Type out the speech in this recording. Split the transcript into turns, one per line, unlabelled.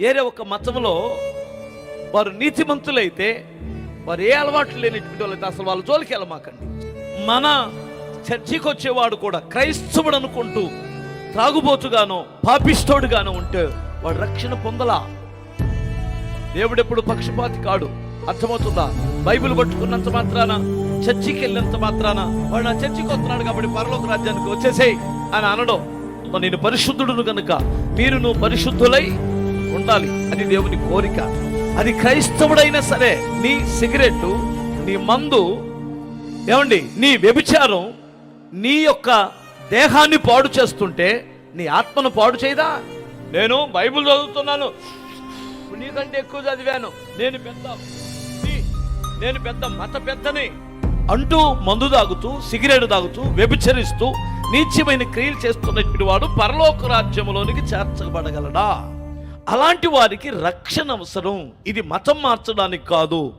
ఏరే ఒక మతంలో వారు నీతిమంతులైతే వారు ఏ అలవాట్లు లేనిటువంటి వాళ్ళైతే అసలు వాళ్ళ జోలికి వెళ్ళమాకండి. మన చర్చికి వచ్చేవాడు కూడా క్రైస్తవుడు అనుకుంటూ త్రాగుబోతుగానో పాపిస్తోడుగానో ఉంటే వాడు రక్షణ పొందలా? దేవుడెప్పుడు పక్షపాతి కాడు. అర్థమవుతుందా? బైబిల్ పట్టుకున్నంత మాత్రాన చర్చికి వెళ్ళినంత మాత్రాన వాడు నా చర్చికి వస్తున్నాడు కాబట్టి పరలోక రాజ్యానికి వచ్చేసేయ్ అని అనడం. నేను పరిశుద్ధుడును కనుక మీరు నువ్వు పరిశుద్ధులై ఉండాలి. అది దేవుని కోరిక. అది క్రైస్తవుడైనా సరే నీ సిగరెట్ నీ మందు ఏమండి నీ వ్యభిచారం నీ యొక్క దేహాన్ని పాడు చేస్తుంటే నీ ఆత్మను పాడు చేయదా? నేను బైబిల్ చదువుతున్నాను. నీకంటే ఎక్కువ చదివాను. నేను పెద్ద నీ- నేను పెద్ద మత పెద్దని. అంటూ మందు తాగుతూ సిగరెట్ తాగుతూ వ్యభిచరిస్తూ నీచ్యమైన క్రియలు చేస్తున్నటువంటి వాడు పరలోక రాజ్యంలోనికి చేర్చబడగలడా? అలాంటి వారికి రక్షణ అవసరం. ఇది మతం మార్చడానికి కాదు.